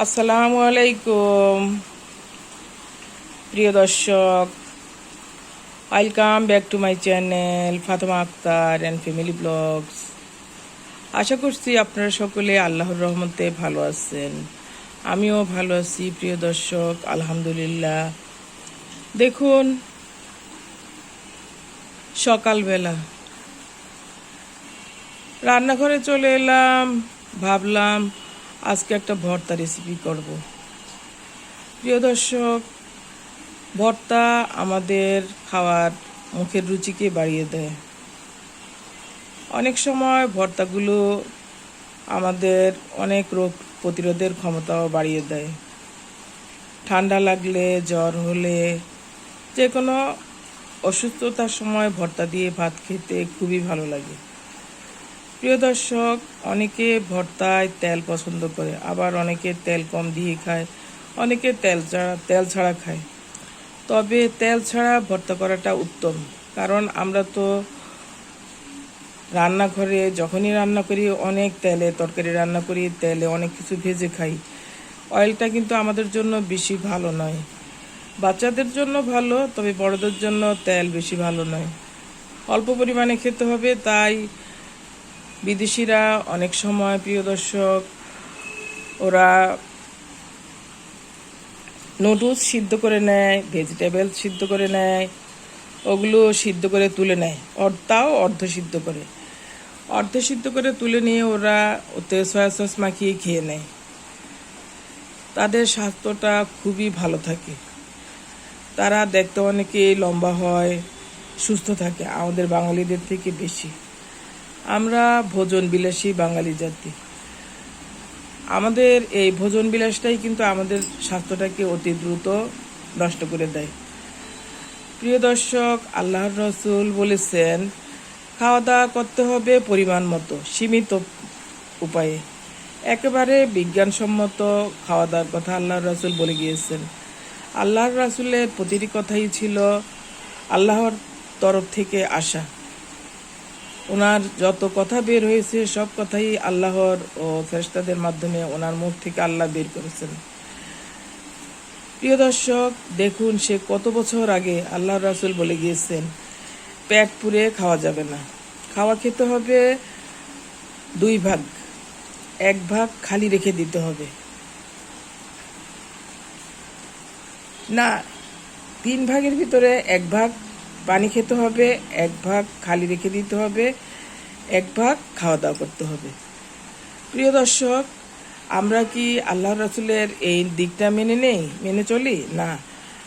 আসসালামু আলাইকুম। প্রিয় দর্শক welcome back to my channel Fatema Akter and family vlogs আশা করছি আপনারা সকলে আল্লাহর রহমতে ভালো আছেন। আমিও ভালো আছি, প্রিয় দর্শক, আলহামদুলিল্লাহ। দেখুন, সকালবেলা। রান্নাঘরে চলে এলাম, ভাবলাম আজকে একটা ভর্তা রেসিপি করব। প্রিয় দর্শক, ভর্তা আমাদের খাওয়ার মুখের রুচিকে বাড়িয়ে দেয়। অনেক সময় ভর্তাগুলো আমাদের অনেক রোগ প্রতিরোধের ক্ষমতাও বাড়িয়ে দেয়। ঠান্ডা লাগলে, জ্বর হলে যে কোনো অসুস্থতার সময় ভর্তা দিয়ে ভাত খেতে খুবই ভালো লাগে। প্রিয় দর্শক, অনেকে ভর্তায় তেল পছন্দ করে, আবার অনেকে তেল কম দিয়ে খায়, অনেকে তেল ছাড়া তেল ছাড়া খায়। তবে তেল ছাড়া ভর্তা করাটা উত্তম, কারণ আমরা তো রান্নাঘরে যখনই রান্না করি, অনেক তেলে তরকারি রান্না করি, তেলে অনেক কিছু ভেজে খাই। অয়েলটা কিন্তু আমাদের জন্য বেশি ভালো নয়। বাচ্চাদের জন্য ভালো, তবে বড়দের জন্য তেল বেশি ভালো নয়। অল্প পরিমাণে খেতে হবে, তাই বিদেশিরা অনেক সময়, প্রিয় দর্শক, ওরা নুডলস সিদ্ধ করে নেয় ভেজিটেবল সিদ্ধ করে নেয়, ওগুলো সিদ্ধ করে তুলে নেয়। তাও অর্ধ সিদ্ধ করে। অর্ধ সিদ্ধ করে তুলে নিয়ে ওরা ওতে সয়া সস মাখিয়ে খেয়ে নেয়। তাদের স্বাস্থ্যটা খুবই ভালো থাকে। তারা দেখতে অনেকে লম্বা হয়, সুস্থ থাকে, আমাদের বাঙালিদের থেকে বেশি। আমরা ভোজন বিলাসী বাঙালি জাতি। আমাদের এই ভোজন বিলাসটাই কিন্তু আমাদের স্বাস্থ্যটাকে অতি দ্রুত নষ্ট করে দেয়। প্রিয় দর্শক, আল্লাহর রসুল বলেছেন খাওয়া দাওয়া করতে হবে পরিমাণ মতো, সীমিত উপায়ে। একেবারে বিজ্ঞানসম্মত খাওয়া দাওয়ার কথা আল্লাহর রসুল বলে গিয়েছেন। আল্লাহর রাসুলের প্রতিটি কথাই ছিল আল্লাহর তরফ থেকে আসা। ওনার যত কথা বের হয়েছে, সব কথাই আল্লাহর ও ফেরেশতাদের মাধ্যমে ওনার মুখ থেকে আল্লাহ বের করেছেন। প্রিয় দর্শক, দেখুন সে কত বছর আগে আল্লাহ রাসুল বলে গিয়েছেন, পেট পুড়ে খাওয়া যাবে না। খাওয়া খেতে হবে দুই ভাগ, এক ভাগ খালি রেখে দিতে হবে। না, তিন ভাগের ভিতরে এক ভাগ পানি খেতে হবে, এক ভাগ খালি রেখে দিতে হবে, এক ভাগ খাওয়া দাওয়া করতে হবে। প্রিয় দর্শক, আমরা কি আল্লাহ রসুলের এই দিকটা মেনে নেই, মেনে চলি? না।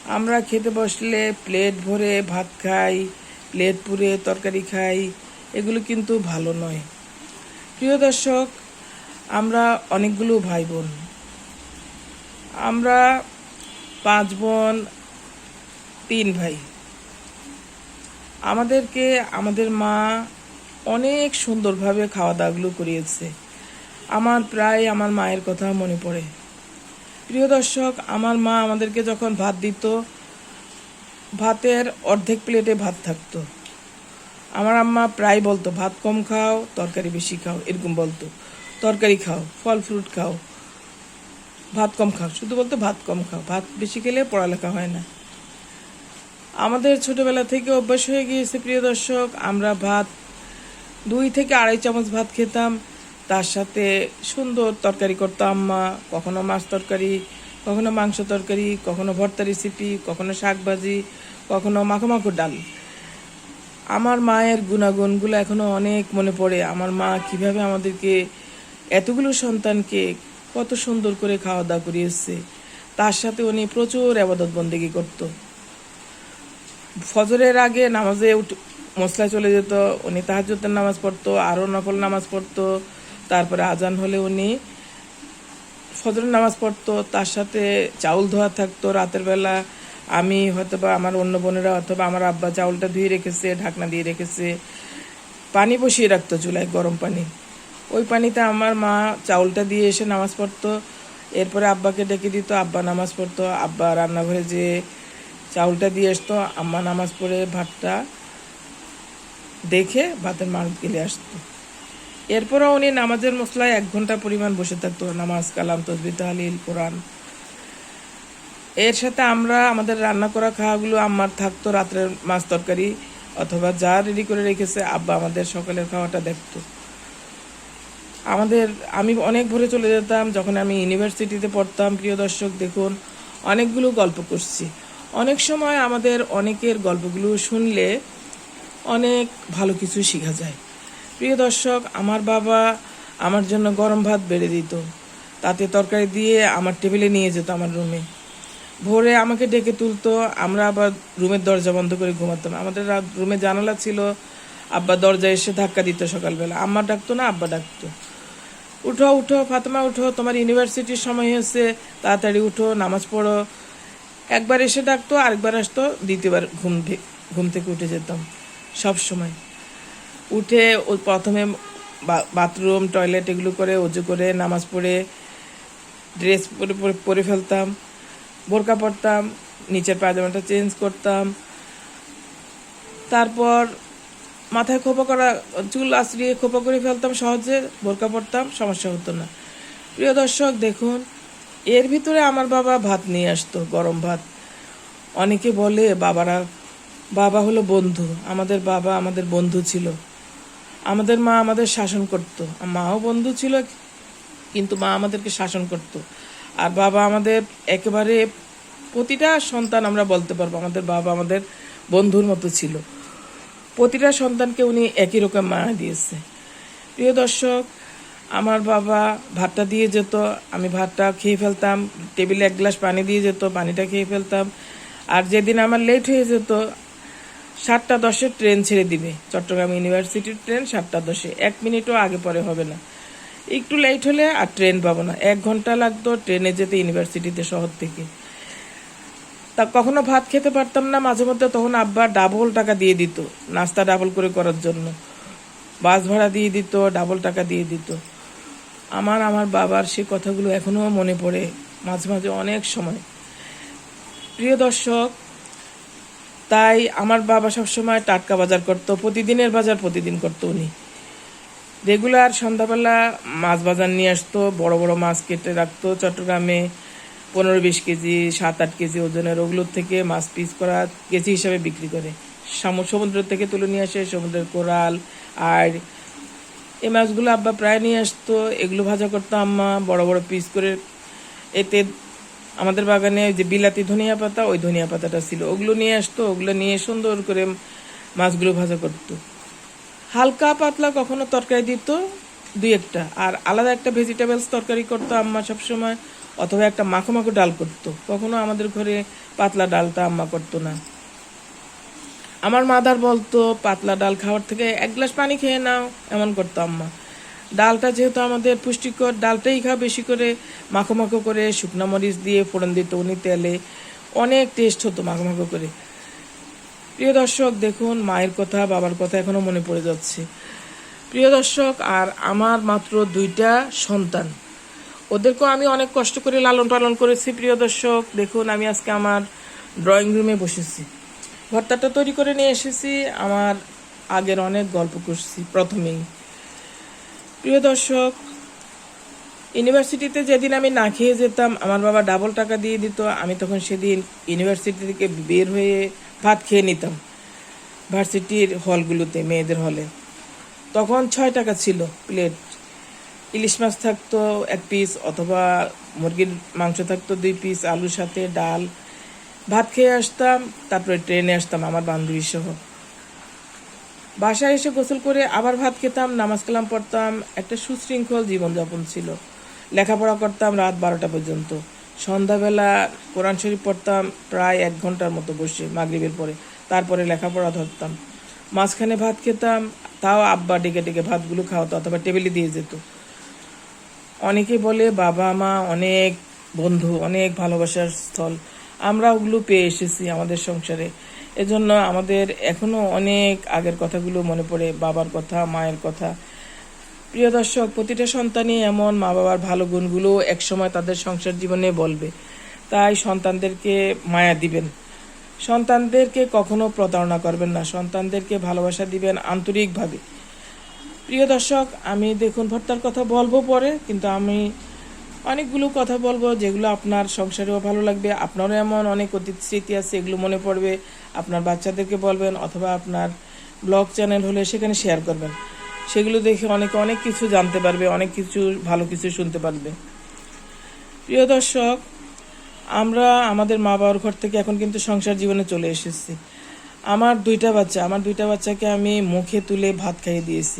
আমরা খেতে বসলে প্লেট ভরে ভাত খাই, প্লেট পুরে তরকারি খাই, এগুলো কিন্তু ভালো নয়। প্রিয় দর্শক, আমরা অনেকগুলো ভাই বোন আমরা পাঁচ বোন, তিন ভাই। আমাদেরকে, আমাদের মা অনেক সুন্দরভাবে খাওয়া দাওয়াগুলো করিয়েছে। আমার প্রায় আমার মায়ের কথা মনে পড়ে। প্রিয় দর্শক, আমার মা আমাদেরকে যখন ভাত দিত, ভাতের অর্ধেক প্লেটে ভাত থাকতো। আমার আম্মা প্রায় বলতো, ভাত কম খাও, তরকারি বেশি খাও। এরকম বলতো, তরকারি খাও, ফল, ফ্রুট খাও, ভাত কম খাও। শুধু বলতো, ভাত কম খাও। ভাত বেশি খেলে পড়ালেখা হয় না। আমাদের ছোটবেলা থেকে অভ্যাস হয়ে গিয়েছে, প্রিয় দর্শক। আমরা ভাত, দুই থেকে আড়াই চামচ ভাত খেতাম। তার সাথে সুন্দর তরকারি করতাম আম্মা। কখনো মাছ তরকারি, কখনো মাংস তরকারি, কখনো ভর্তা রেসিপি কখনো শাক ভাজি কখনো মাখো মাখো ডাল। আমার মায়ের গুণাগুণগুলো এখনও অনেক মনে পড়ে। আমার মা কীভাবে আমাদেরকে এতগুলো সন্তানকে কত সুন্দর করে খাওয়া দাওয়া করিয়েছে। তার সাথে উনি প্রচুর আবাদত বন্দেগি করতো। ফজরের আগে নামাজে মশলা চলে যেত, উনি তাহাজুতের নামাজ পড়তো, আরও নকল নামাজ পড়তো, তারপরে আজান হলে উনি ফজরের নামাজ পড়তো, তার সাথে চাউল ধোয়া থাকতো, রাতের বেলা আমি হয়তো বা আমার অন্য বোনেরা অথবা আমার আব্বা চাউলটা ধুয়ে রেখেছে, ঢাকনা দিয়ে রেখেছে, পানি বসিয়ে রাখতো চুলায় গরম পানি। ওই পানিতে আমার মা চাউলটা দিয়ে এসে নামাজ পড়তো, এরপরে আব্বাকে ডেকে দিত, আব্বা নামাজ পড়তো, আব্বা রান্নাঘরে যে চাউলটা দিয়ে আসতো, আম্মা নামাজ পড়ে ভাতটা দেখে ভাতের মার গেলে আসতো। এরপরও উনি নামাজের মশলায় এক ঘণ্টা পরিমাণ বসে থাকতো, নামাজ, কালাম, তসবি, তাহলিল, কোরআন। এর সাথে আমরা আমাদের রান্না করা খাওয়াগুলো আম্মার থাকতো রাত্রের মাছ তরকারি অথবা যা রেডি করে রেখেছে আব্বা আমাদের সকালের খাওয়াটা দেখতো। আমাদের, আমি অনেক ভোরে চলে যেতাম, যখন আমি ইউনিভার্সিটিতে পড়তাম, প্রিয় দর্শক দেখুন, অনেকগুলো গল্প করছি। অনেক সময় আমাদের অনেকের গল্পগুলো শুনলে অনেক ভালো কিছু শেখা যায়। প্রিয় দর্শক, আমার বাবা আমার জন্য গরম ভাত বেড়ে দিত। তাতে তরকারি দিয়ে আমার টেবিলে নিয়ে যেত আমার রুমে। ভোরে আমাকে ডেকে তুলতো, আমরা আবার রুমের দরজা বন্ধ করে ঘুমাতাম। আমাদের রুমে জানালা ছিল, আব্বা দরজা এসে ধাক্কা দিত সকালবেলা। আম্মা ডাকতো না, আব্বা ডাকতো। উঠো উঠো, ফাতেমা, উঠো, তোমার ইউনিভার্সিটির সময় হয়েছে, তাড়াতাড়ি উঠো, নামাজ পড়ো। একবার এসে ডাকতো, আরেকবার আসতো, দ্বিতীয়বার ঘুম ঘুম থেকে উঠে যেতাম সব সময়। উঠে ও প্রথমে বাথরুম, টয়লেট এগুলো করে, অজু করে, নামাজ পড়ে, ড্রেস পরে- পরে ফেলতাম, বোরকা পরতাম, নিচের পায়জামাটা চেঞ্জ করতাম। তারপর মাথায় খোপা করা, চুল আশ্রিয়ে খোপা করে ফেলতাম সহজে, বোরকা পরতাম, সমস্যা হতো না। প্রিয় দর্শক, দেখুন এর ভিতরে আমার বাবা ভাত নিয়ে আসতো, গরম ভাত। অনেকে বলে, বাবারা, বাবা হলো বন্ধু। আমাদের বাবা আমাদের বন্ধু ছিল। আমাদের মা আমাদের শাসন করতো। মাও বন্ধু ছিল, কিন্তু মা আমাদেরকে শাসন করত। আর বাবা আমাদের একেবারে প্রতিটা সন্তান আমরা বলতে পারব, আমাদের বাবা আমাদের বন্ধুর মতো ছিল। প্রতিটা সন্তানকে উনি একই রকম মায়া দিয়েছে। প্রিয় দর্শক আমার বাবা ভাতটা দিয়ে যেত, আমি ভাতটা খেয়ে ফেলতাম, টেবিলে এক গ্লাস পানি দিয়ে যেত, পানিটা খেয়ে ফেলতাম। আর যেদিন আমার লেট হয়ে যেত, সাতটা দশে ট্রেন ছেড়ে দিবে। চট্টগ্রাম ইউনিভার্সিটির ট্রেন সাতটা দশে। এক মিনিটও আগে পরে হবে না। একটু লেট হলে আর ট্রেন পাবো না। এক ঘণ্টা লাগতো ট্রেনে যেতে ইউনিভার্সিটিতে শহর থেকে। তা কখনো ভাত খেতে পারতাম না, মাঝে মধ্যে তখন আব্বা ডাবল টাকা দিয়ে দিত। নাস্তা ডাবল করে করার জন্য। বাস ভাড়া দিয়ে দিত ডাবল টাকা দিয়ে দিত। আমার আমার বাবার সে কথাগুলো এখনও মনে পড়ে মাঝে মাঝে অনেক সময়। প্রিয় দর্শক, তাই আমার বাবা সবসময় টাটকা বাজার করতো, প্রতিদিনের বাজার প্রতিদিন করত উনি। রেগুলার সন্ধ্যাবেলা মাছ বাজার নিয়ে আসতো, বড় বড় মাছ কেটে রাখতো চট্টগ্রামে, পনেরো বিশ কেজি, সাত আট কেজি ওজনের, ওগুলোর থেকে মাছ পিস করা কেজি হিসাবে বিক্রি করে। সামু- সমুদ্র থেকে তুলে নিয়ে আসে সমুদ্রের কোরাল আর এই মাছগুলো আব্বা প্রায় নিয়ে আসতো, এগুলো ভাজা করতো আম্মা, বড় বড় পিস করে। এতে আমাদের বাগানে যে বিলাতি ধনিয়া পাতা, ওই ধনিয়া পাতাটা ছিল। ওগুলো নিয়ে আসতো, ওগুলো নিয়ে সুন্দর করে মাছগুলো ভাজা করতো। হালকা পাতলা কখনো তরকারি দিত, দুই একটা। আর আলাদা একটা ভেজিটেবলস তরকারি করতো আম্মা সবসময়, অথবা একটা মাখো মাখো ডাল করতো। কখনো আমাদের ঘরে পাতলা ডালটা আম্মা করতো না। আমার মাদার বলতো, পাতলা ডাল খাওয়ার থেকে এক গ্লাস পানি খেয়ে নাও। এমন করতো আম্মা। ডালটা যেহেতু আমাদের পুষ্টিকর, ডালটাই খাও বেশি করে, মাখো মাখো করে, শুকনা মরিচ দিয়ে ফোড়ন দিত উনি তেলে। অনেক টেস্ট হতো মাখো মাখো করে। প্রিয় দর্শক, দেখুন, মায়ের কথা, বাবার কথা এখনও মনে পড়ে যাচ্ছে। প্রিয় দর্শক, আর আমার মাত্র দুইটা সন্তান। ওদেরকেও আমি অনেক কষ্ট করে লালন পালন করেছি, প্রিয় দর্শক। দেখুন, আমি আজকে আমার ড্রয়িং রুমে বসেছি। ভর্তাটা তৈরি করে নিয়ে এসেছি। আমার আগের অনেক গল্প করছি প্রথমেই। প্রিয় দর্শক, ইউনিভার্সিটিতে যেদিন আমি না খেয়ে যেতাম, আমার বাবা ডাবল টাকা দিয়ে দিত, আমি তখন সেদিন ইউনিভার্সিটি থেকে বের হয়ে ভাত খেয়ে নিতাম ভার্সিটির হলগুলোতে, মেয়েদের হলে। তখন ছয় টাকা ছিল প্লেট। ইলিশ মাছ থাকতো এক পিস অথবা মুরগির মাংস থাকতো দুই পিস আলুর সাথে ডাল ভাত খেয়ে আসতাম, তারপরে ট্রেনে আসতাম আমার বান্ধবী সহ। বাসায় এসে গোসল করে আবার ভাত খেতাম, নামাজ কালাম পড়তাম, একটা সুশৃঙ্খল জীবনযাপন ছিল। লেখাপড়া করতাম রাত বারোটা পর্যন্ত। সন্ধ্যাবেলা কোরআন শরীফ পড়তাম, প্রায় এক ঘণ্টার মতো বসে মাগরিবের পরে। তারপরে লেখাপড়া ধরতাম। মাঝখানে ভাত খেতাম, তাও আব্বা ডেকে ডেকে ভাতগুলো খাওয়াতো অথবা টেবিলে দিয়ে যেত। অনেকে বলে বাবা মা অনেক বন্ধু, অনেক ভালোবাসার স্থল। আমরা ওগুলো পেয়ে এসেছি আমাদের সংসারে। এজন্য আমাদের এখনও অনেক আগের কথাগুলো মনে পড়ে, বাবার কথা, মায়ের কথা। প্রিয় দর্শক, প্রতিটা সন্তানই এমন মা বাবার ভালো গুণগুলো একসময় তাদের সংসার জীবনে বলবে। তাই সন্তানদেরকে মায়া দিবেন। সন্তানদেরকে কখনো প্রতারণা করবেন না। সন্তানদেরকে ভালোবাসা দিবেন আন্তরিকভাবে। প্রিয় দর্শক, আমি দেখুন ভর্তার কথা বলব পরে, কিন্তু আমি অনেকগুলো কথা বলব যেগুলো আপনার সংসারেও ভালো লাগবে, আপনারও এমন অনেক অতীত স্মৃতি আছে, এগুলো মনে পড়বে। আপনার বাচ্চাদেরকে বলবেন অথবা আপনার ব্লগ চ্যানেল হলে সেখানে শেয়ার করবেন। সেগুলো দেখে অনেকে অনেক কিছু জানতে পারবে, অনেক কিছু, ভালো কিছু শুনতে পারবে। প্রিয় দর্শক, আমরা আমাদের মা বাবার ঘর থেকে এখন কিন্তু সংসার জীবনে চলে এসেছি। আমার দুইটা বাচ্চা, আমার দুইটা বাচ্চাকে আমি মুখে তুলে ভাত খাইয়ে দিয়েছি।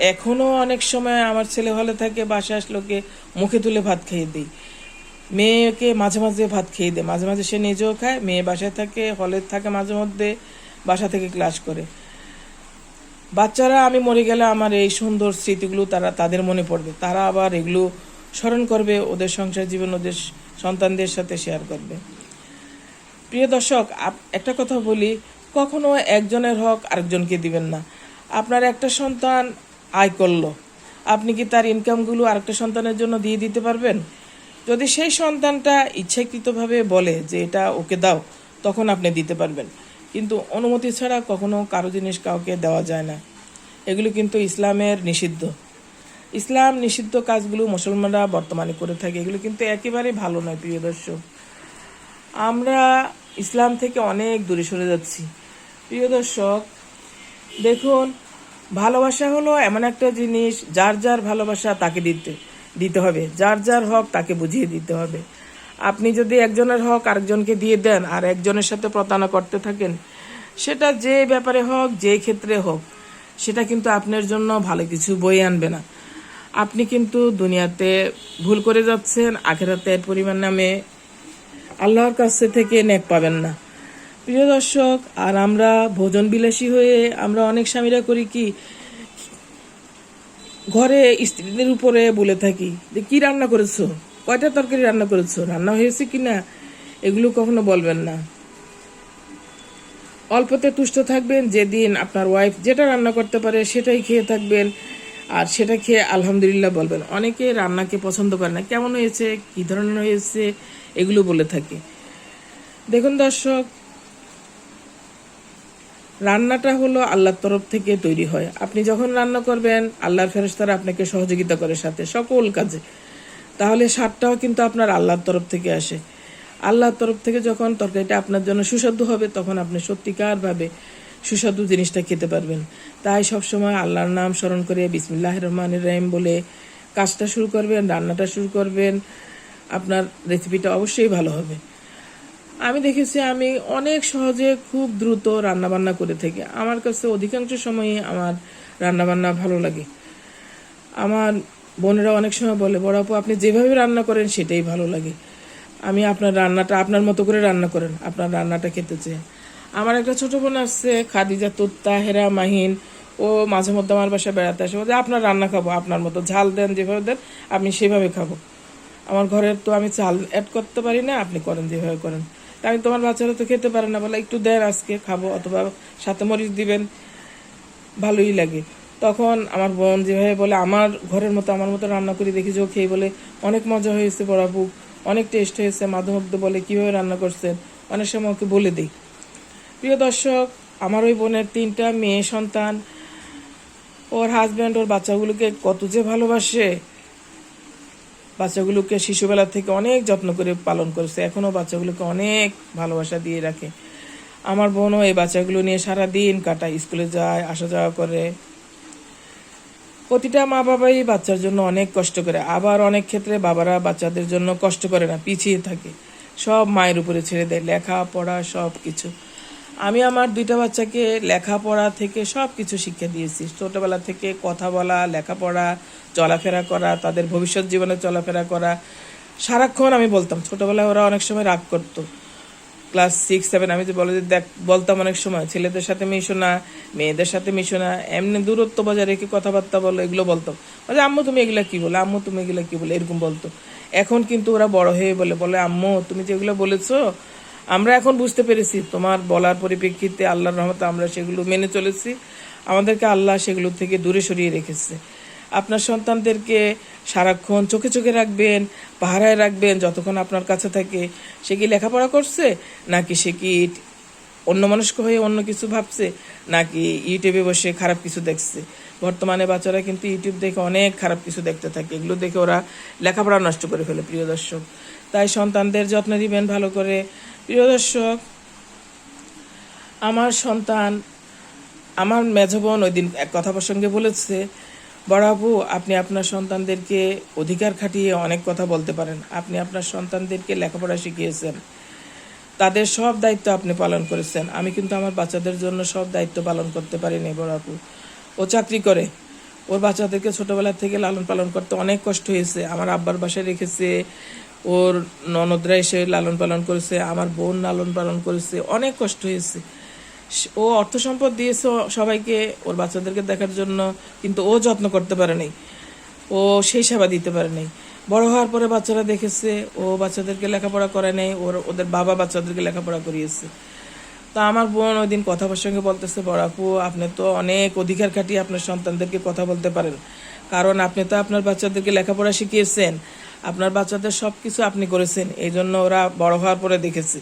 এখনও অনেক সময় আমার ছেলে ভালো থাকে, বাসায় আসলোকে মুখে তুলে ভাত খেয়ে দিই। মেয়েকে মাঝে মাঝে ভাত খেয়ে দেয়। মাঝে মাঝে সে নিজেও খায়, মেয়ে বাসায় থাকে, হলে থাকে মাঝে মধ্যে, বাসা থেকে ক্লাস করে। বাচ্চারা, আমি মরে গেলে আমার এই সুন্দর স্মৃতিগুলো তারা, তাদের মনে পড়বে। তারা আবার এগুলো স্মরণ করবে, ওদের সংসার জীবন, ওদের সন্তানদের সাথে শেয়ার করবে। প্রিয় দর্শক একটা কথা বলি, কখনো একজনের হক আরেকজনকে দিবেন না। আপনার একটা সন্তান আয় করল। আপনি কি তার ইনকামগুলো আরেকটা সন্তানের জন্য দিয়ে দিতে পারবেন? যদি সেই সন্তানটা ইচ্ছাকৃতভাবে বলে যে এটা ওকে দাও, তখন আপনি দিতে পারবেন। কিন্তু অনুমতি ছাড়া কখনো কারও জিনিস কাউকে দেওয়া যায় না। এগুলো কিন্তু ইসলামের নিষিদ্ধ। ইসলাম নিষিদ্ধ কাজগুলো মুসলমানরা বর্তমানে করে থাকে। এগুলো কিন্তু একেবারেই ভালো নয়, প্রিয় দর্শক। আমরা ইসলাম থেকে অনেক দূরে সরে যাচ্ছি। প্রিয় দর্শক, দেখুন ভালোবাসা হলো এমন একটা জিনিস, যার যার ভালোবাসা তাকে দিতে দিতে হবে। যার যার হক তাকে বুঝিয়ে দিতে হবে। আপনি যদি একজনের হক আরেকজনকে দিয়ে দেন আর একজনের সাথে প্রতারণা করতে থাকেন, সেটা যে ব্যাপারে হোক, যে ক্ষেত্রে হোক, সেটা কিন্তু আপনার জন্য ভালো কিছু বয়ে আনবে না। আপনি কিন্তু দুনিয়াতে ভুল করে যাচ্ছেন, আখেরাতের পরিমাণ নামে আল্লাহর কাছে থেকে নেক পাবেন না। প্রিয় দর্শক, আর আমরা ভোজন বিলাসী হয়ে আমরা অনেক স্বামীরা করি কি, ঘরে স্ত্রীদের উপরে বলে থাকি যে, কি রান্না করেছ? কয়টা তরকারি রান্না করেছ? রান্না হয়েছে কি না? এগুলো কখনো বলবেন না। অল্পতে তুষ্ট থাকবেন, যেদিন আপনার ওয়াইফ যেটা রান্না করতে পারে সেটাই খেয়ে থাকবেন, আর সেটা খেয়ে আলহামদুলিল্লাহ বলবেন। অনেকে রান্নাকে পছন্দ করে না, কেমন হয়েছে, কী ধরনের হয়েছে, এগুলো বলে থাকে। দেখুন দর্শক রান্নাটা হলো আল্লাহর তরফ থেকে তৈরি হয়। আপনি যখন রান্না করবেন, আল্লাহর ফেরস্তারা আপনাকে সহযোগিতা করে সাথে সকল কাজে। তাহলে স্বাদটাও কিন্তু আপনার আল্লাহর তরফ থেকে আসে। আল্লাহর তরফ থেকে যখন তরকারিটা আপনার জন্য সুস্বাদু হবে, তখন আপনি সত্যিকারভাবে সুস্বাদু জিনিসটা খেতে পারবেন। তাই সবসময় আল্লাহর নাম স্মরণ করে বিসমিল্লাহ রহমান রহিম বলে কাজটা শুরু করবেন, রান্নাটা শুরু করবেন। আপনার রেসিপিটা অবশ্যই ভালো হবে। আমি দেখেছি আমি অনেক সহজে খুব দ্রুত রান্নাবান্না করে থাকি। আমার কাছে অধিকাংশ সময়ই আমার রান্নাবান্না ভালো লাগে। আমার বোনেরা অনেক সময় বলে, বড় আপু, আপনি যেভাবে রান্না করেন সেটাই ভালো লাগে। আমি আপনার রান্নাটা, আপনার মতো করে রান্না করেন, আপনার রান্নাটা খেতে চাই। আমার একটা ছোট বোন আসছে, খাদিজা, তুত্তা, হেরা, মাহিন। ও মাঝে মধ্যে আমার বাসায় বেড়াতে আসে বলছে আপনার রান্না খাব, আপনার মতো ঝাল দেন, যেভাবে দেন, আপনি সেভাবে খাব। আমার ঘরের তো আমি চাল অ্যাড করতে পারি না, আপনি করেন যেভাবে করেন। আমি তোমার বাচ্চারা তো খেতে পারে না। বলে, একটু দেন আজকে খাব অথবা সাথে মরিচ দিবেন। ভালোই লাগে। তখন আমার বোন যেভাবে বলে, আমার ঘরের মতো, আমার মতো রান্না করে দেখি যে ও খেয়ে। বলে, অনেক মজা হয়েছে বড়াবু অনেক টেস্ট হয়েছে। মাঝে বলে, কীভাবে রান্না করছেন? অনেক সময় ওকে বলে দিই। প্রিয় দর্শক, আমার ওই বোনের তিনটা মেয়ে সন্তান। ওর হাজব্যান্ড ওর বাচ্চাগুলোকে কত যে ভালোবাসে। বাচ্চাগুলোকে শিশুবেলা থেকে অনেক যত্ন করে পালন করেছে। এখনও বাচ্চাগুলোকে অনেক ভালোবাসা দিয়ে রাখে। আমার বোনও এই বাচ্চাগুলো নিয়ে সারা দিন কাটায়, স্কুলে যায়, আসা যাওয়া করে। প্রতিটা মা বাবাই বাচ্চার জন্য অনেক কষ্ট করে। আবার অনেক ক্ষেত্রে বাবারা বাচ্চাদের জন্য কষ্ট করে না, পিছিয়ে থাকে। সব মায়ের উপরে ছেড়ে দেয়, লেখাপড়া সব কিছু আমি আমার দুইটা বাচ্চাকে লেখাপড়া থেকে সব কিছু শিক্ষা দিয়েছি। ছোটবেলা থেকে কথা বলা, লেখাপড়া, চলাফেরা করা, তাদের ভবিষ্যৎ জীবনে চলাফেরা করা। সারাক্ষণ আমি বলতাম, ছোটবেলায় ওরা অনেক সময় রাগ করতো। ক্লাস সিক্স, সেভেন, আমি যে বলে দেখ, বলতাম অনেক সময়, ছেলেদের সাথে মিশো না, মেয়েদের সাথে মিশো না, এমনি দূরত্ব বজায় রেখে কথাবার্তা বলো, এগুলো বলতাম। বলে, আম্মু, তুমি এগুলা কি বলে? আম্মু, তুমি এগুলা কি বলে? এরকম বলতো। এখন কিন্তু ওরা বড় হয়ে বলে বলে, আম্মু, তুমি যেগুলো বলেছ আমরা এখন বুঝতে পেরেছি তোমার বলার পরিপ্রেক্ষিতে আল্লাহর রহমতে আমরা সেগুলো মেনে চলেছি। আমাদেরকে আল্লাহ সেগুলো থেকে দূরে সরিয়ে রেখেছে। আপনার সন্তানদেরকে সারাক্ষণ চোখে চোখে রাখবেন, পাহারায় রাখবেন, যতক্ষণ আপনার কাছে থাকে। সে কি লেখাপড়া করছে? নাকি সে কি অন্য মনস্ক হয়ে অন্য কিছু ভাবছে? নাকি ইউটিউবে বসে খারাপ কিছু দেখছে? বর্তমানে বাচ্চারা কিন্তু ইউটিউব দেখে অনেক খারাপ কিছু দেখতে থাকে। এগুলো দেখে ওরা লেখাপড়া নষ্ট করে ফেলে, প্রিয় দর্শক। তাই সন্তানদের যত্ন দিবেন ভালো করে। প্রিয় দর্শক, আমার সন্তান, আমার মেজ বোন ওই দিন এক কথা প্রসঙ্গে বলেছে বড়াবু আপনি আপনার সন্তানদেরকে অধিকার খাটিয়ে অনেক কথা বলতে পারেন। আপনি আপনার সন্তানদেরকে লেখাপড়া শিখিয়েছেন। তাদের সব দায়িত্ব আপনি পালন করেছেন। আমি কিন্তু আমার বাচ্চাদের জন্য সব দায়িত্ব পালন করতে পারিনি, বড় আপু। ও চাকরি করে। ওর বাচ্চাদেরকে ছোটবেলা থেকে লালন পালন করতে অনেক কষ্ট হয়েছে। আমার আব্বার বাসায় রেখেছে ওর ননদরা এসে লালন পালন করেছে, আমার বোন লালন পালন করেছে, অনেক কষ্ট হয়েছে। ও অর্থ সম্পদ দিয়েছে সবাইকে ওর বাচ্চাদেরকে দেখার জন্য, কিন্তু ও যত্ন করতে পারে নাই। ও সেই সেবা দিতে পারে নাই। বড় হওয়ার পরে বাচ্চারা দেখেছে, ও বাচ্চাদেরকে লেখাপড়া করে নেই, ওর, ওদের বাবা বাচ্চাদেরকে লেখাপড়া করিয়েছে। তা আমার বোন ওই দিন কথা প্রসঙ্গে বলতেছে, বড় আপু, আপনি তো অনেক অধিকার খাটিয়ে আপনার সন্তানদেরকে কথা বলতে পারেন। কারণ আপনি তো আপনার বাচ্চাদেরকে লেখাপড়া শিখিয়েছেন। আপনার বাচ্চাদের সব কিছু আপনি করেছেন। এই জন্য ওরা বড় হওয়ার পরে দেখেছে।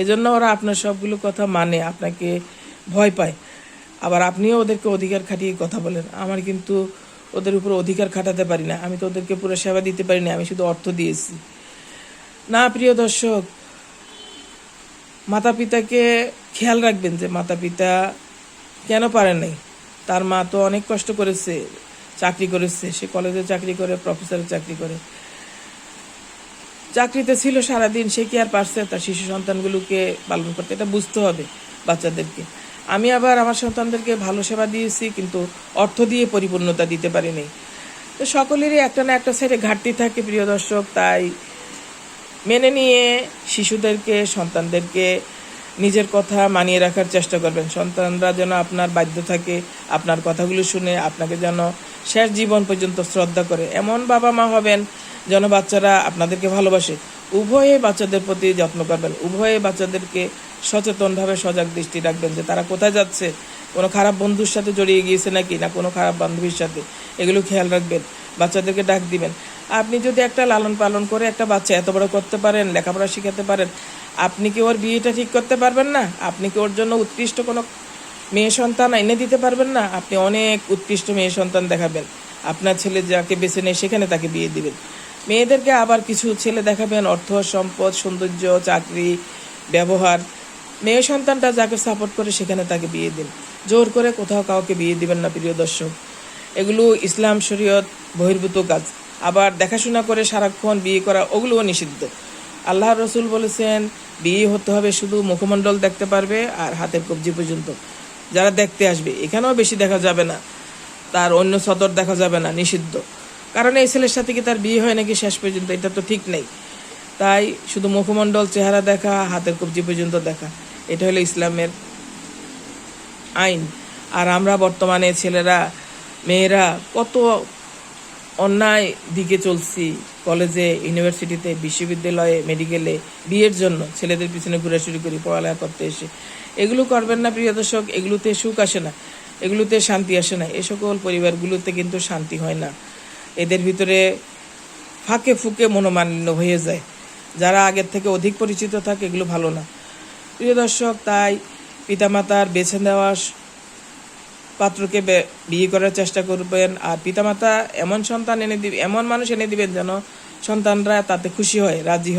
এই জন্য ওরা আপনার সবগুলো কথা মানে আপনাকে ভয় পায়। আবার আপনিও ওদেরকে অধিকার খাটিয়ে কথা বলেন। আমার কিন্তু ওদের উপর অধিকার খাটাতে পারি না। আমি তো ওদেরকে পুরো সেবা দিতে পারি না, আমি শুধু অর্থ দিয়েছি। না, প্রিয় দর্শক মাতা পিতাকে খেয়াল রাখবেন যে মাতা পিতা কেন পারে নাই। তার মা তো অনেক কষ্ট করেছে, চাকরি করেছে। সে কলেজে চাকরি করে প্রফেসরের চাকরি করে। চাকরিতে ছিল সারাদিন, সে কি আর পারছে তার শিশু সন্তানগুলোকে পালন করতে? এটা বুঝতে হবে বাচ্চাদেরকে। আমি আবার আমার সন্তানদেরকে ভালো সেবা দিয়েছি, কিন্তু অর্থ দিয়ে পরিপূর্ণতা দিতে পারিনি। তো সকলেরই একটা না একটা সাইডে ঘাটতি থাকে প্রিয় দর্শক, তাই মেনে নিয়ে শিশুদেরকে, সন্তানদেরকে নিজের কথা মানিয়ে রাখার চেষ্টা করবেন। সন্তানরা যেন আপনার বাধ্য থাকে, আপনার কথাগুলো শুনে, আপনাকে যেন শেষ জীবন পর্যন্ত শ্রদ্ধা করে। এমন বাবা মা হবেন যেন বাচ্চারা আপনাদেরকে ভালোবাসে। উভয়ে বাচ্চাদের প্রতি যত্ন করবেন। উভয়ে বাচ্চাদেরকে সচেতনভাবে সজাগ দৃষ্টি রাখবেন যে তারা কোথায় যাচ্ছে, কোনো খারাপ বন্ধুর সাথে জড়িয়ে গিয়েছে নাকি, না কোনো খারাপ বান্ধবীর সাথে। এগুলো খেয়াল রাখবেন, বাচ্চাদেরকে ডাক দিবেন। আপনি যদি একটা লালন পালন করে একটা বাচ্চা এত বড় করতে পারেন, লেখাপড়া শিখাতে পারেন, আপনি কি ওর বিয়েটা ঠিক করতে পারবেন না? আপনি কি ওর জন্য উৎকৃষ্ট কোনো মেয়ে সন্তান এনে দিতে পারবেন না? আপনি অনেক উৎকৃষ্ট মেয়ে সন্তান দেখাবেন। আপনার ছেলে যাকে বেছে নেয় সেখানে তাকে বিয়ে দিবেন। মেয়েদেরকে আবার কিছু ছেলে দেখাবেন, অর্থ, সম্পদ, সৌন্দর্য, চাকরি, ব্যবহার। মেয়ে সন্তানটা যাকে সাপোর্ট করে সেখানে তাকে বিয়ে দিন। জোর করে কোথাও কাউকে বিয়ে দিবেন না, প্রিয় দর্শক। এগুলো ইসলাম শরীয়ত বহির্ভূত কাজ। আবার দেখাশোনা করে সারাক্ষণ বিয়ে করা, ওগুলোও নিষিদ্ধ। আল্লাহ রসুল বলেছেন, বিয়ে হতে হবে শুধু মুখমণ্ডল দেখতে পারবে আর হাতের কবজি পর্যন্ত। যারা দেখতে আসবে, এখানেও বেশি দেখা যাবে না। তার অন্য সদর দেখা যাবে না, নিষিদ্ধ। কারণ এই ছেলের সাথে কি তার বিয়ে হয় নাকি শেষ পর্যন্ত? এটা তো ঠিক নেই। তাই শুধু মুখমণ্ডল, চেহারা দেখা, হাতের কবজি পর্যন্ত দেখা। এটা হলো ইসলামের আইন। আর আমরা বর্তমানে ছেলেরা, মেয়েরা কত অন্যায় দিকে চলছি। কলেজে, ইউনিভার্সিটিতে, বিশ্ববিদ্যালয়ে, মেডিকেলে, বিয়ের জন্য ছেলেদের পিছনে ঘোরাঘুরি করি, পড়ালেখা করতে এসে। এগুলো করবেন না প্রিয় দর্শক, এগুলোতে সুখ আসে না। এগুলোতে শান্তি আসে না। এ সকল পরিবারগুলোতে কিন্তু শান্তি হয় না। এদের ভিতরে ফাঁকে ফুকে মনোমালিন্য হয়ে যায়। যারা আগের থেকে অধিক পরিচিত থাকে, এগুলো ভালো না। প্রিয় দর্শক, তাই পিতামাতার বেছে নেওয়া পাত্রকে বিয়ে করার চেষ্টা করবেন। আর পিতামাতা এমন সন্তান এনে দিবে এমন মানুষ এনে দিবেন যেন সন্তানরা তাতে খুশি হয়, রাজি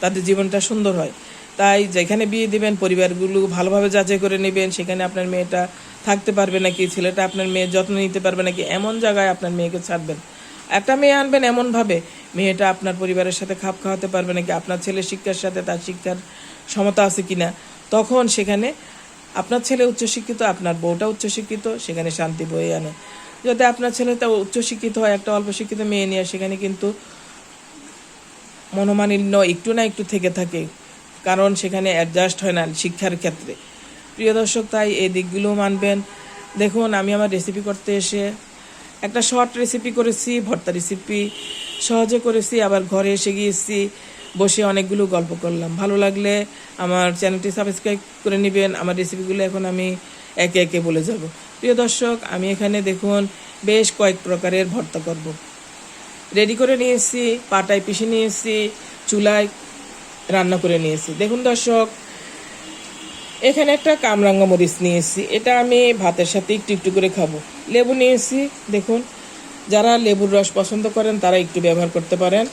তাদের জীবনটা সুন্দর হয়। তাই যেখানে বিয়ে দিবেন, পরিবারগুলো ভালোভাবে যাচাই করে নেবেন। সেখানে আপনার মেয়েটা থাকতে পারবে নাকি, ছেলেটা আপনার মেয়ের যত্ন নিতে পারবে নাকি, এমন জায়গায় আপনার মেয়েকে ছাড়বেন। একটা মেয়ে আনবেন এমনভাবে, মেয়েটা আপনার পরিবারের সাথে খাপ খাওয়াতে পারবে নাকি, আপনার ছেলের শিক্ষার সাথে তার শিক্ষার সমতা আছে কিনা? তখন সেখানে আপনার ছেলে উচ্চশিক্ষিত, আপনার বউটা উচ্চশিক্ষিত, সেখানে শান্তি বয়ে আনে। যদি আপনার ছেলেটা উচ্চশিক্ষিত হয়, একটা অল্প শিক্ষিত মেয়ে নিয়ে, সেখানে কিন্তু মনোমালিন্য একটু না একটু থেকে থাকে, কারণ সেখানে অ্যাডজাস্ট হয় না শিক্ষার ক্ষেত্রে। প্রিয় দর্শক, তাই এই দিকগুলো মানবেন। দেখুন, আমি আমার রেসিপি করতে এসে একটা শর্ট রেসিপি করেছি, ভর্তা রেসিপি সহজে করেছি, আবার ঘরে এসে গিয়েছি, বসে অনেকগুলো গল্প করলাম। ভালো লাগলে আমার চ্যানেলটি সাবস্ক্রাইব করে নেবেন। আমার রেসিপিগুলো এখন আমি একে একে বলে যাব। প্রিয় দর্শক, আমি এখানে দেখুন বেশ কয়েক প্রকারের ভর্তা করব। রেডি করে নিয়েছি, পাটায় পিষে নিয়েছি, চুলায় রান্না করে নিয়েছি। দেখুন দর্শক, এখানে একটা কামরাঙ্গা মরিচ নিয়েছি। এটা আমি ভাতের সাথে একটু একটু করে খাব। লেবু নিয়েছি দেখুন যারা লেবুর রস পছন্দ করেন তারা একটু ব্যবহার করতে পারেন।